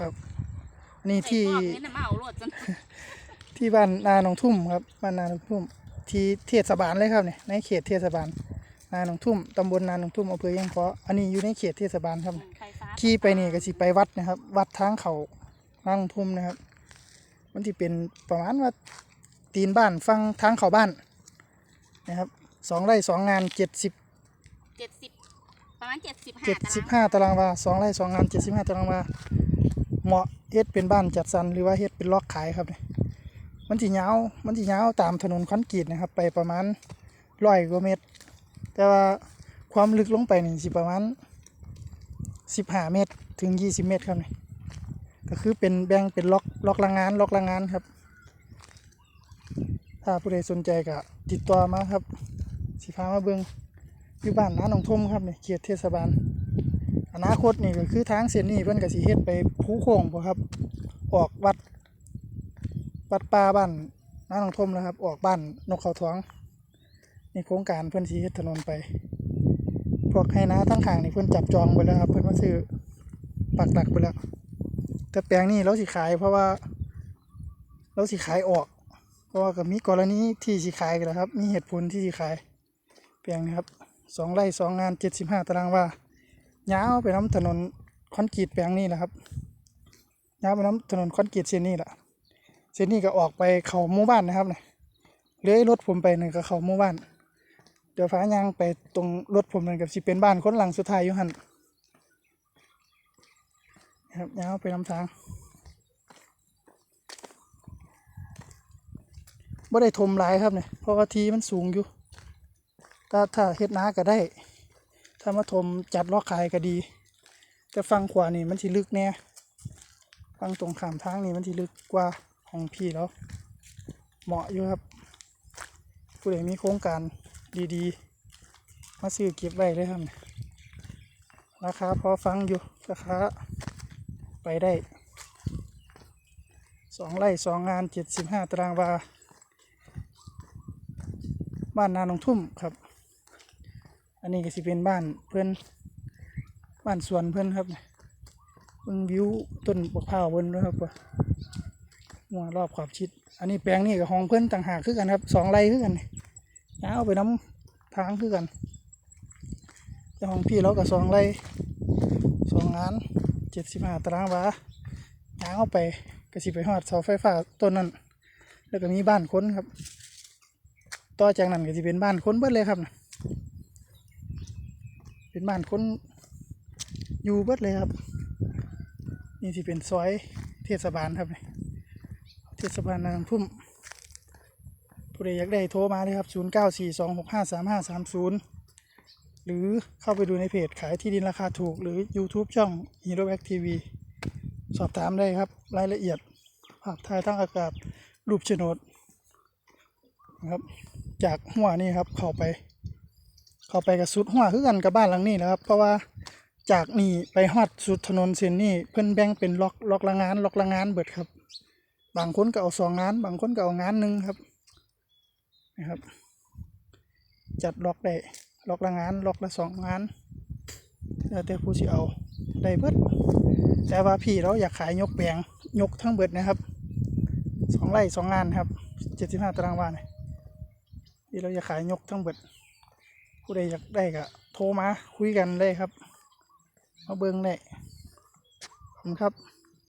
ครับอันนี้ที่ใส่กรอบนี้น่ะมาเอาโลดจนที่บ้านนาหนองทุ่มครับบ้านนาหนองทุ่ม ที่เทศบาลเลยครับเนี่ยในเขตเทศบาล นาหนองทุ่มตำบลนาหนองทุ่มอำเภอยังเพาะอันนี้อยู่ในเขตเทศบาลครับไข่ฟ้าขี่ไปนี่ก็สิไปวัดนะครับ วัดทางเขานาหนองทุ่มนะครับ มันที่เป็นประมาณว่าตีนบ้านฟังทางเขาบ้านนะครับสองไร่สองงานเจ็ดสิบเจ็ดสิบประมาณเจ็ดสิบห้าเจ็ดตารางสิบห้าตารางวาสองไร่สองงานเจ็ดสิบห้าตารางวา เหมาะเฮ็ดเป็นบ้านจัดสรรหรือว่าเฮ็ดเป็นล็อกขายครับเนี่ยมันจียาวมันจียาวตามถนนคอนกรีตนะครับ ไปประมาณร้อยกว่าเมตร แต่ว่าความลึกลงไปนี่สิประมาณสิบห้าเมตรถึงยี่สิบเมตรครับเนี่ยก็คือเป็นแบ่งเป็นล็อกล็อกละงงานล็อกละงานครับ ถ้าผู้ใดสนใจก็ติดต่อมาครับ สิพามาเบิงอยู่บ้านน้าหนองทมครับเนี่ยเขตเทศบาล อนาคตนี่ก็คือทางเส้นนี้เพิ่นก็สิเฮ็ดไปภูโค้งบ่ครับ ออกวัดวัดป่าบ้านน้าหนองทมแล้วครับ ออกบ้านนกเขาท้องนี่โครงการเพิ่นสิเฮ็ดถนนไปพวกให้นาทั้งข้างนี่เพิ่นจับจองไปแล้วครับ เพิ่นมาซื้อปักหลักไปแล้ว แต่แปลงนี้เราสิขายเพราะว่า เราสิขายออก เพราะว่าก็มีกรณีที่สิขายกันแล้วครับ มีเหตุผลที่สิขาย แปลงนะครับสองไร่สองงานเจ็ดสิบห้าตารางวา ยาวไปน้ำถนนคอนกรีตแปลงนี้แหละครับยาวไปน้ำถนนคอนกรีตเส้นนี้แหละเส้นนี้ก็ออกไปเขาหมู่บ้านนะครับเนี่ยเลื้อยรถผมไปหนึ่งก็เขาหมู่บ้าน เดี๋ยวฟ้ายางไปตรงรถผมนั่นกับสิเป็นบ้านคนหลังสุดท้ายอยู่หันนะครับยาวไปน้ำทางบ่ได้ทมหลายครับเนี่ยเพราะว่าทีมันสูงอยู่ ถ้าถ้าเฮ็ดนาก็ได้ ถ้ามาถมจัดลอกขายก็ดี แต่ฟังขวานี่มันสิลึกแน่ฟังตรงขามทางนี่มันสิลึกกว่าของพี่แล้ว เหมาะอยู่ครับผู้ใดมีโครงการดีๆ มาซื้อเก็บไว้เลยครับราคาพอฟังอยู่ราคาไปได้สองไร่สองงานเจ็ดสิบห้าตารางวา บ้านนาหนองทุ่มครับ อันนี้ก็สิเป็นบ้านเพื่อนบ้านสวนเพื่อนครับเบิ่งวิวต้นบกพร้าวเพิ่นด้วยครับว่าหัวรอบขอบชิด อันนี้แปลงนี่กับของเพื่อนต่างหากคือกันครับสองไร่คือกันนี่ยาวไปน้ำทางคือกัน แต่ของพี่เรากับสองไร่สองงานเจ็ดสิบห้าตารางวายาวไปก็สิไปหอดเสาไฟฟ้าต้นนั้น แล้วก็มีบ้านค้นครับ ต่อจากนั้นก็จะเป็นบ้านค้นเบิดเลยครับนะ เป็นบ้านคนอยู่เบิดเลยครับ นี่ที่เป็นซอยเทศบาลครับเทศบาลนางพุ่มผู้ใดอยากได้โทรมาเลยครับ 0 9 4 2 6 5 3 5 3 0 หรือเข้าไปดูในเพจขายที่ดินราคาถูก หรือ YouTube ช่อง Hero Back TV สอบถามได้ครับ รายละเอียดภาพถ่ายทั้งอากาศรูปโฉนดนะครับ จากหัวนี่ครับเข้าไป เข้าไปกับสุดหัวคือกันกับบ้านหลังนี้นะครับ เพราะว่าจากนี่ไปฮอดสุดถนนเส้นนี้เพิ่นแบ่งเป็นล็อกล็อกละงานล็อกละงานเบิดครับ บางคนก็เอาสองงาน บางคนก็เอางานหนึ่งครับนะครับ จัดล็อกได้ล็อกละงานล็อกละสองงานแล้วแต่ผู้สิเอาได้เบิดแต่ว่าพี่เราอยากขายยกแปลงยกทั้งเบิดนะครับสองไร่สองงานครับเจ็ดสิบห้าตารางวาเนี่ยที่เราจะขายยกทั้งเบิด ผู้ใดอยากได้ก็โทรมาคุยกันได้ครับ มาเบิ้งได้ขอบคุณครับ